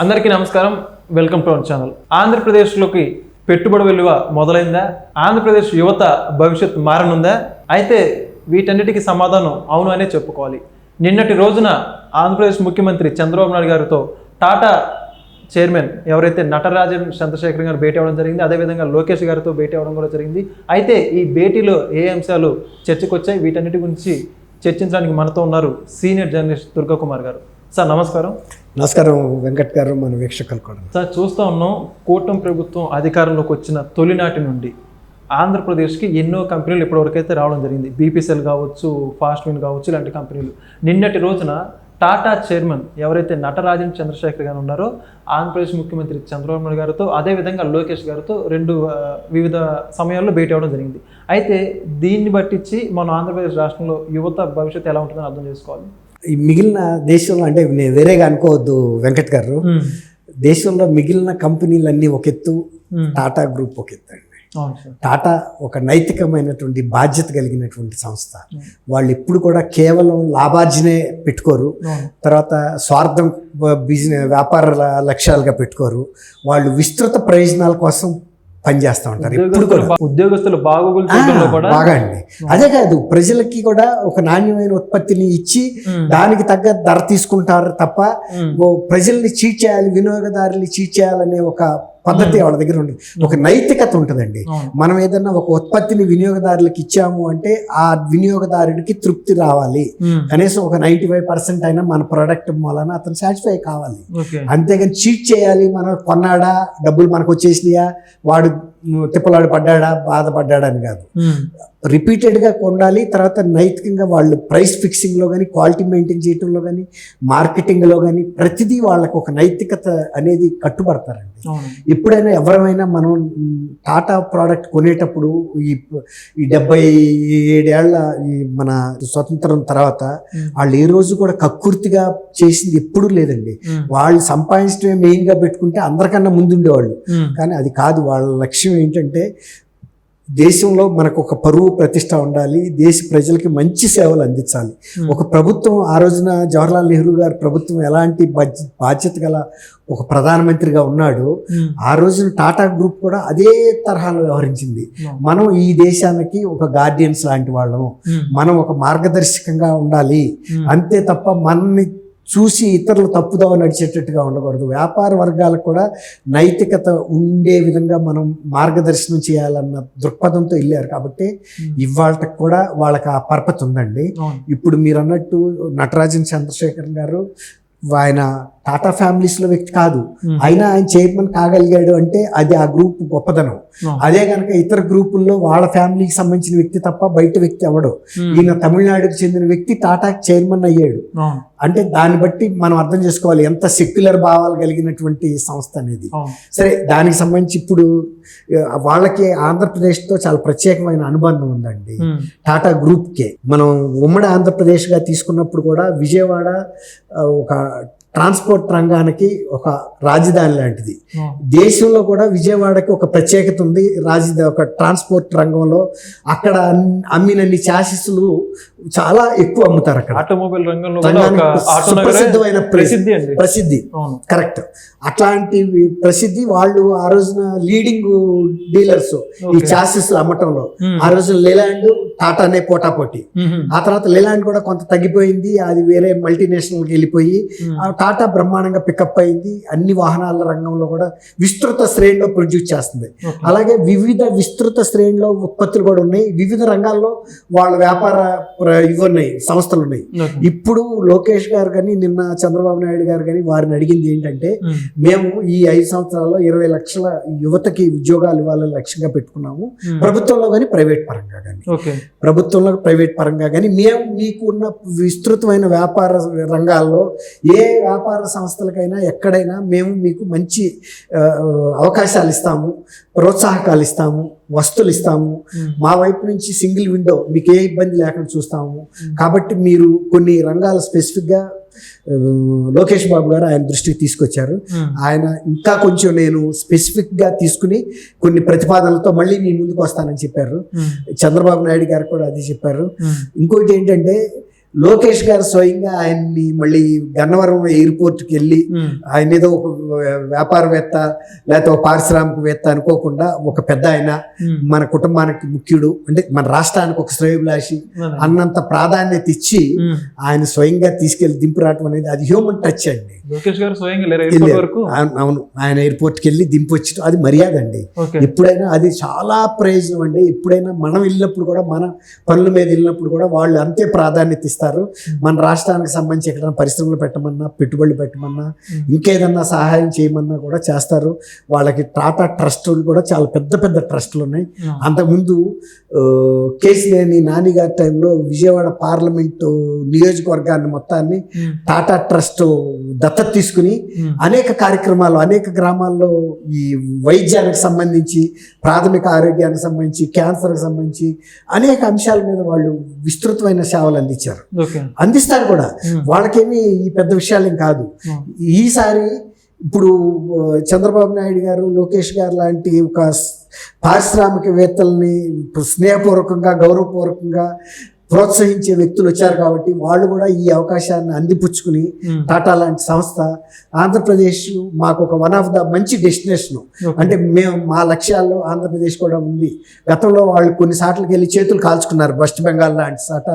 అందరికీ నమస్కారం. Welcome to our channel. ఆంధ్రప్రదేశ్లోకి పెట్టుబడి విలువ మొదలైందా? ఆంధ్రప్రదేశ్ యువత భవిష్యత్ మారనుందా? అయితే వీటన్నిటికీ సమాధానం అవును అనే చెప్పుకోవాలి. నిన్నటి రోజున ఆంధ్రప్రదేశ్ ముఖ్యమంత్రి చంద్రబాబు నాయుడు గారితో టాటా చైర్మన్ ఎవరైతే నటరాజన్ చంద్రశేఖర్ గారు భేటీ అవ్వడం జరిగింది అదేవిధంగా లోకేష్ గారితో భేటీ అవ్వడం కూడా జరిగింది. అయితే ఈ భేటీలో ఏ అంశాలు చర్చకు వచ్చాయి వీటన్నిటి గురించి చర్చించడానికి మనతో ఉన్నారు సీనియర్ జర్నలిస్ట్ దుర్గా కుమార్ గారు. సార్ నమస్కారం. నమస్కారం వెంకట్ గారు మన వీక్షకులు కూడా. సార్ చూస్తూ ఉన్నాం కూటమి ప్రభుత్వం అధికారంలోకి వచ్చిన తొలినాటి నుండి ఆంధ్రప్రదేశ్కి ఎన్నో కంపెనీలు ఇప్పటివరకైతే రావడం జరిగింది. బీపీసీఎల్ కావచ్చు ఫాస్ట్ విన్ కావచ్చు ఇలాంటి కంపెనీలు. నిన్నటి రోజున టాటా చైర్మన్ ఎవరైతే నటరాజన్ చంద్రశేఖర్ గారు ఉన్నారో ఆంధ్రప్రదేశ్ ముఖ్యమంత్రి చంద్రబాబు నాయుడు గారితో అదేవిధంగా లోకేష్ గారితో రెండు వివిధ సమయాల్లో భేటీ అవ్వడం జరిగింది. అయితే దీన్ని బట్టించి మన ఆంధ్రప్రదేశ్ రాష్ట్రంలో యువత భవిష్యత్తు ఎలా ఉంటుందని అర్థం చేసుకోవాలి. మిగిలిన దేశంలో అంటే నేను వేరేగా అనుకోవద్దు వెంకట్ గారు. దేశంలో మిగిలిన కంపెనీలన్నీ ఒక ఎత్తు టాటా గ్రూప్ ఒక ఎత్తు అండి. టాటా ఒక నైతికమైనటువంటి బాధ్యత కలిగినటువంటి సంస్థ. వాళ్ళు ఎప్పుడు కూడా కేవలం లాభార్జనే పెట్టుకోరు. తర్వాత స్వార్థం బిజినెస్ వ్యాపార లక్ష్యాలుగా పెట్టుకోరు. వాళ్ళు విస్తృత ప్రయోజనాల కోసం పనిచేస్తూ ఉంటారు. ఎప్పుడు కూడా. ఉద్యోగస్తుల బాగోగులు బాగా అండి అదే కాదు ప్రజలకి కూడా ఒక నాణ్యమైన ఉత్పత్తిని ఇచ్చి దానికి తగ్గ ధర తీసుకుంటారు తప్ప ప్రజల్ని చీట్ చేయాలి వినియోగదారుల్ని చీట్ చేయాలనే ఒక పద్ధతి వాళ్ళ దగ్గర ఉంటుంది ఒక నైతికత ఉంటుందండి. మనం ఏదన్నా ఒక ఉత్పత్తిని వినియోగదారులకు ఇచ్చాము అంటే ఆ వినియోగదారుడికి తృప్తి రావాలి. కనీసం ఒక నైంటీ ఫైవ్ పర్సెంట్ అయినా మన ప్రోడక్ట్ మూలన అతను సాటిస్ఫై కావాలి. అంతేగాని చీట్ చేయాలి మనం కొన్నాడా డబ్బులు మనకు వచ్చేసినాయా వాడు తిప్పలాడు పడ్డాడా? బాధపడ్డాడా అని కాదు. రిపీటెడ్గా కొనాలి తర్వాత నైతికంగా వాళ్ళు ప్రైస్ ఫిక్సింగ్లో కానీ క్వాలిటీ మెయింటైన్ చేయడంలో కానీ మార్కెటింగ్లో కానీ ప్రతిదీ వాళ్ళకు ఒక నైతికత అనేది కట్టుబడతారండి. ఎప్పుడైనా ఎవరైనా మనం టాటా ప్రోడక్ట్ కొనేటప్పుడు ఈ ఈ డెబ్బై ఏడేళ్ళ ఈ మన స్వతంత్రం తర్వాత వాళ్ళు ఏ రోజు కూడా కక్కుర్తిగా చేసింది ఎప్పుడూ లేదండి. వాళ్ళు సంపాదించడమే మెయిన్గా పెట్టుకుంటే అందరికన్నా ముందుండేవాళ్ళు. కానీ అది కాదు వాళ్ళ లక్ష్యం ఏంటంటే దేశంలో మనకు ఒక పరువు ప్రతిష్ట ఉండాలి దేశ ప్రజలకి మంచి సేవలు అందించాలి. ఒక ప్రభుత్వం ఆ రోజున జవహర్లాల్ నెహ్రూ గారి ప్రభుత్వం ఎలాంటి బాధ్య- బాధ్యత గల ఒక ప్రధానమంత్రిగా ఉన్నాడు ఆ రోజున టాటా గ్రూప్ కూడా అదే తరహాలో వ్యవహరించింది. మనం ఈ దేశానికి ఒక గార్డియన్స్ లాంటి వాళ్ళము. మనం ఒక మార్గదర్శకంగా ఉండాలి. అంతే తప్ప మనల్ని చూసి ఇతరులు తప్పుదోవ నడిచేటట్టుగా ఉండకూడదు. వ్యాపార వర్గాలకు కూడా నైతికత ఉండే విధంగా మనం మార్గదర్శనం చేయాలన్న దృక్పథంతో వెళ్ళారు కాబట్టి ఇవాళకి కూడా వాళ్ళకి ఆ పరపతి ఉందండి. ఇప్పుడు మీరు అన్నట్టు నటరాజన్ చంద్రశేఖర్ గారు ఆయన టాటా ఫ్యామిలీస్లో వ్యక్తి కాదు. అయినా ఆయన చైర్మన్ కాగలిగాడు అంటే అది ఆ గ్రూప్ గొప్పదనం. అదే కనుక ఇతర గ్రూపుల్లో వాళ్ళ ఫ్యామిలీకి సంబంధించిన వ్యక్తి తప్ప బయట వ్యక్తి ఉమ్, ఈయన తమిళనాడుకి చెందిన వ్యక్తి టాటాకి చైర్మన్ అయ్యాడు. అంటే దాన్ని బట్టి మనం అర్థం చేసుకోవాలి ఎంత సెక్యులర్ భావాలు కలిగినటువంటి సంస్థ అనేది. సరే దానికి సంబంధించి ఇప్పుడు వాళ్ళకి ఆంధ్రప్రదేశ్తో చాలా ప్రత్యేకమైన అనుబంధం ఉందండి. టాటా గ్రూప్కే. మనం ఉమ్మడి ఆంధ్రప్రదేశ్గా తీసుకున్నప్పుడు కూడా విజయవాడ ఒక ట్రాన్స్పోర్ట్ రంగానికి ఒక రాజధాని లాంటిది. అవును దేశంలో కూడా విజయవాడకి ఒక ప్రత్యేకత ఉంది. రాజధాని ఒక ట్రాన్స్పోర్ట్ రంగంలో అక్కడ అమ్మినన్ని ఛాసిస్లు చాలా ఎక్కువ అమ్ముతారు అక్కడ. ఆటోమొబైల్ రంగంలో ప్లేస్. ప్రసిద్ధి కరెక్ట్. అట్లాంటి ప్రసిద్ధి వాళ్ళు ఆ రోజున లీడింగ్ డీలర్స్ ఈ. చాసెస్ అమ్మటంలో. ఉమ్, ఆ రోజున లేలాండ్ టాటానే పోటాపోటీ. ఉమ్, ఆ తర్వాత లేలాండ్ కూడా కొంత తగ్గిపోయింది అది వేరే మల్టీనేషనల్కి వెళ్ళిపోయి టాటా బ్రహ్మాండంగా పికప్ అయింది అన్ని వాహనాల రంగంలో కూడా విస్తృత శ్రేణిలో ప్రొడ్యూస్ చేస్తుంది. అలాగే వివిధ విస్తృత శ్రేణిలో ఉత్పత్తులు కూడా ఉన్నాయి. వివిధ రంగాల్లో వాళ్ళ వ్యాపార ప్ర- ఇవి ఉన్నాయి సంస్థలు ఉన్నాయి. ఇప్పుడు లోకేష్ గారు కానీ నిన్న చంద్రబాబు నాయుడు గారు కానీ వారిని అడిగింది ఏంటంటే మేము. ఈ ఐదు సంవత్సరాల్లో ఇరవై లక్షల యువతకి ఉద్యోగాలు ఇవ్వాలని లక్ష్యంగా పెట్టుకున్నాము. ప్రభుత్వంలో కానీ ప్రైవేట్ పరంగా కానీ. ప్రభుత్వంలో ప్రైవేట్ పరంగా కానీ మేము మీకు ఉన్న విస్తృతమైన వ్యాపార రంగాల్లో ఏ వ్యాపార సంస్థలకైనా ఎక్కడైనా మేము మీకు మంచి అవకాశాలు ఇస్తాము ప్రోత్సాహకాలు ఇస్తాము వస్తువులు ఇస్తాము. మా వైపు నుంచి సింగిల్ విండో మీకు ఏ ఇబ్బంది లేకుండా చూస్తాము. కాబట్టి మీరు కొన్ని రంగాలు స్పెసిఫిక్గా లోకేష్ బాబు గారు ఆయన దృష్టికి తీసుకొచ్చారు. ఆయన ఇంకా కొంచెం నేను స్పెసిఫిక్గా తీసుకుని కొన్ని ప్రతిపాదనలతో మళ్ళీ మీ ముందుకు వస్తానని చెప్పారు. చంద్రబాబు నాయుడు గారు కూడా అది చెప్పారు. ఇంకోటి ఏంటంటే లోకేష్ గారు స్వయంగా ఆయన్ని మళ్ళీ గన్నవరం ఎయిర్పోర్ట్కి వెళ్ళి ఆయన ఏదో ఒక వ్యాపారవేత్త లేకపోతే ఒక పారిశ్రామికవేత్త అనుకోకుండా ఒక పెద్ద ఆయన మన కుటుంబానికి ముఖ్యుడు అంటే మన రాష్ట్రానికి ఒక శ్రేయభిలాషి. అన్నంత ప్రాధాన్యత ఇచ్చి. ఆయన స్వయంగా తీసుకెళ్ళి దింపు రావటం అనేది అది హ్యూమన్ టచ్ అండి. లోకేష్ గారు స్వయంగా అవును. ఆయన ఎయిర్పోర్ట్కి వెళ్ళి దింపు వచ్చి అది మర్యాద అండి. ఎప్పుడైనా అది చాలా ప్రయోజనం అండి. ఎప్పుడైనా మనం వెళ్ళినప్పుడు కూడా మన పనుల మీద వెళ్ళినప్పుడు కూడా వాళ్ళు అంతే ప్రాధాన్యత ఇస్తారు. మన రాష్ట్రానికి సంబంధించి ఎక్కడైనా పరిశ్రమలు పెట్టమన్నా పెట్టుబడులు పెట్టమన్నా. ఇంకేదన్నా సహాయం చేయమన్నా కూడా చేస్తారు వాళ్ళకి టాటా ట్రస్టులు కూడా చాలా పెద్ద పెద్ద ట్రస్టులు ఉన్నాయి. అంతకుముందు కేసినేని నానిగారి టైంలో విజయవాడ పార్లమెంటు నియోజకవర్గాన్ని మొత్తాన్ని. టాటా ట్రస్ట్ దత్తత తీసుకుని. అనేక కార్యక్రమాలు అనేక గ్రామాల్లో ఈ వైద్యానికి సంబంధించి ప్రాథమిక ఆరోగ్యానికి సంబంధించి క్యాన్సర్కి సంబంధించి అనేక అంశాల మీద వాళ్ళు విస్తృతమైన సేవలు అందించారు అందిస్తారు కూడా. వాళ్ళకేమి ఈ పెద్ద విషయాలేం కాదు ఉమ్. ఈసారి ఇప్పుడు చంద్రబాబు నాయుడు గారు లోకేష్ గారు లాంటి ఒక పారిశ్రామికవేత్తల్ని స్నేహపూర్వకంగా గౌరవపూర్వకంగా ప్రోత్సహించే వ్యక్తులు వచ్చారు కాబట్టి వాళ్ళు కూడా ఈ అవకాశాన్ని అందిపుచ్చుకుని. టాటా లాంటి సంస్థ ఆంధ్రప్రదేశ్ మాకు ఒక వన్ ఆఫ్ ద మంచి డెస్టినేషన్. అంటే మేము మా లక్ష్యాల్లో ఆంధ్రప్రదేశ్ కూడా ఉంది గతంలో వాళ్ళు కొన్ని సార్లకి వెళ్ళి చేతులు కాల్చుకున్నారు వెస్ట్ బెంగాల్ లాంటి సాట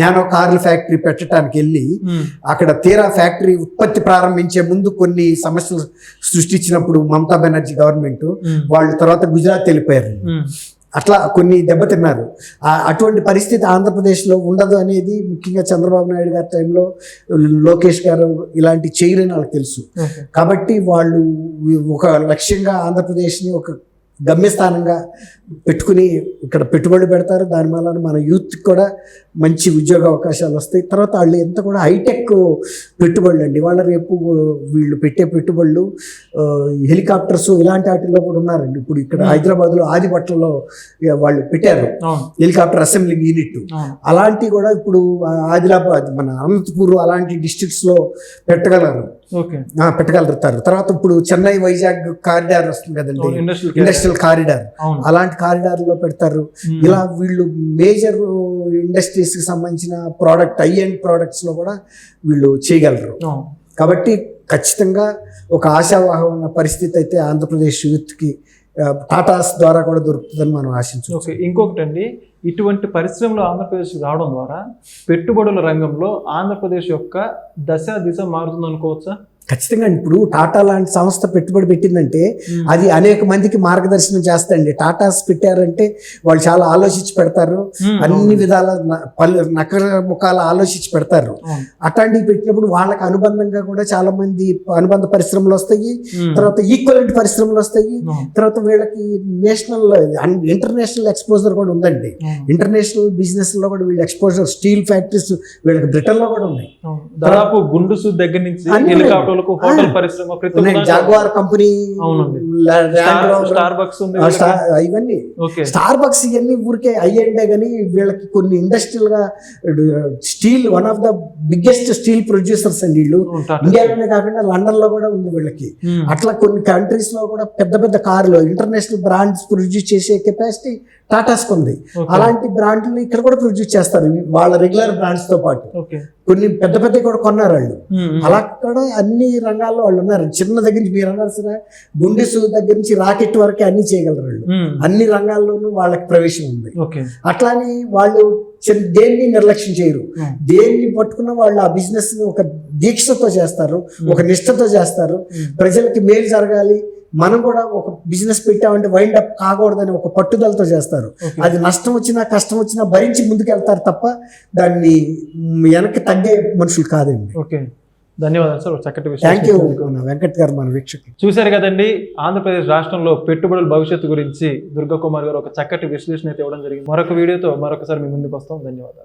నానో కార్ల ఫ్యాక్టరీ పెట్టడానికి వెళ్ళి. అక్కడ తీరా ఫ్యాక్టరీ ఉత్పత్తి ప్రారంభించే ముందు కొన్ని సమస్యలు సృష్టించినప్పుడు మమతా బెనర్జీ గవర్నమెంట్. వాళ్ళు తర్వాత గుజరాత్ వెళ్ళిపోయారు. అట్లా కొన్ని దెబ్బతిన్నారు అటువంటి పరిస్థితి ఆంధ్రప్రదేశ్లో ఉండదు అనేది ముఖ్యంగా చంద్రబాబు నాయుడు గారి టైంలో లోకేష్ గారు ఇలాంటి చేయరని వాళ్ళకి తెలుసు. కాబట్టి వాళ్ళు ఒక లక్ష్యంగా ఆంధ్రప్రదేశ్ని ఒక గమ్యస్థానంగా పెట్టుకుని ఇక్కడ పెట్టుబడులు పెడతారు. దాని వలన మన యూత్ కూడా మంచి ఉద్యోగ అవకాశాలు వస్తాయి. తర్వాత వాళ్ళు ఎంత కూడా హైటెక్ పెట్టుబడులు అండి. వాళ్ళ రేపు వీళ్ళు పెట్టే పెట్టుబడులు హెలికాప్టర్స్ ఇలాంటి వాటిల్లో కూడా ఉన్నారండి. ఇప్పుడు ఇక్కడ హైదరాబాద్లో ఆదిపట్లలో వాళ్ళు పెట్టారు. Helicopter assembling unit. అలాంటివి కూడా ఇప్పుడు ఆదిలాబాద్ మన అనంతపూర్ అలాంటి డిస్ట్రిక్ట్స్లో పెట్టగలరు. పెట్టగలుగుతారు. తర్వాత ఇప్పుడు చెన్నై వైజాగ్ కారిడార్ వస్తుంది కదండి. Industrial corridor. అలాంటి కారిడార్లో పెడతారు. ఇలా వీళ్ళు మేజర్ ఇండస్ట్రీస్ కి సంబంధించిన ప్రోడక్ట్ హై ఎండ్ ప్రోడక్ట్స్లో కూడా వీళ్ళు చేయగలరు. కాబట్టి ఖచ్చితంగా ఒక ఆశావాహమైన పరిస్థితి అయితే ఆంధ్రప్రదేశ్ యూత్కి ఆ, టాటాస్ ద్వారా కూడా దొరుకుతుందని మనం ఆశించవచ్చు. ఓకే ఇంకొకటి అండి ఇటువంటి పరిశ్రమలు ఆంధ్రప్రదేశ్ రావడం ద్వారా పెట్టుబడుల రంగంలో ఆంధ్రప్రదేశ్ యొక్క దశ దిశ మారుతుంది అనుకోవచ్చా ఖచ్చితంగా ఇప్పుడు టాటా లాంటి సంస్థ పెట్టుబడి పెట్టిందంటే. అది అనేక మందికి మార్గదర్శనం చేస్తాయండి టాటాస్ పెట్టారంటే వాళ్ళు చాలా ఆలోచించి పెడతారు అన్ని విధాల పలు నకర ముఖాలు ఆలోచించి పెడతారు. అట్లాంటివి పెట్టినప్పుడు వాళ్ళకి అనుబంధంగా కూడా చాలా మంది అనుబంధ పరిశ్రమలు వస్తాయి. తర్వాత ఈక్వలెంట్ పరిశ్రమలు వస్తాయి. తర్వాత వీళ్ళకి నేషనల్ ఇంటర్నేషనల్ ఎక్స్పోజర్ కూడా ఉందండి. ఇంటర్నేషనల్ బిజినెస్లో కూడా వీళ్ళ ఎక్స్పోజర్ స్టీల్ ఫ్యాక్టరీస్ వీళ్ళకి బ్రిటన్లో కూడా ఉన్నాయి. దాదాపు గుండుసు దగ్గర నుంచి హెలికాప్టర్లకు హోటల్. పరిశ్రమ జాగ్వార్ కంపెనీ స్టార్ బక్స్ ఇవన్నీ. స్టార్ బక్స్ ఇవన్నీ ఊరికే అయ్యండే కానీ వీళ్ళకి కొన్ని ఇండస్ట్రియల్గా steel one of the biggest steel producers అండి వీళ్ళు. ఇండియాలోనే కాకుండా లండన్లో కూడా ఉంది వీళ్ళకి. ఉమ్. అట్లా కొన్ని కంట్రీస్లో కూడా పెద్ద పెద్ద కార్లు ఇంటర్నేషనల్ బ్రాండ్స్ ప్రొడ్యూస్ చేసే కెపాసిటీ టాటాస్కి ఉంది. అలాంటి బ్రాండ్లు ఇక్కడ కూడా ప్రొడ్యూస్ చేస్తారు వాళ్ళ రెగ్యులర్ బ్రాండ్స్తో పాటు. కొన్ని పెద్ద పెద్ద కూడా కొన్నారు వాళ్ళు. అలా కూడా అన్ని రంగాల్లో వాళ్ళు ఉన్నారు. చిన్న దగ్గర నుంచి మీరు అన్నారు గుండెసు దగ్గర నుంచి రాకెట్ వరకే అన్ని చేయగలరు వాళ్ళు. అన్ని రంగాల్లోనూ వాళ్ళకి ప్రవేశం ఉంది. అట్లాని వాళ్ళు దేన్ని నిర్లక్ష్యం చేయరు. దేన్ని పట్టుకున్న వాళ్ళు ఆ బిజినెస్ ఒక దీక్షతో చేస్తారు ఒక నిష్ఠతో చేస్తారు. ప్రజలకి మేలు జరగాలి. మనం కూడా ఒక బిజినెస్ పెట్టామంటే వైండ్ అప్ కాకూడదని ఒక పట్టుదలతో చేస్తారు. అది నష్టం వచ్చినా కష్టం వచ్చినా భరించి ముందుకెళ్తారు తప్ప దాన్ని వెనక్కి తగ్గే మనుషులు కాదండి. ఓకే. ధన్యవాదాలు సార్ చక్కటి విషయం వెంకట్ గారు మన వీక్షకులు. చూశారు కదండి ఆంధ్రప్రదేశ్ రాష్ట్రంలో పెట్టుబడుల భవిష్యత్తు గురించి దుర్గా కుమార్ గారు ఒక చక్కటి విశ్లేషణ అయితే ఇవ్వడం జరిగింది. మరొక వీడియోతో మరొకసారి మీ ముందుకు వస్తాం. ధన్యవాదాలు.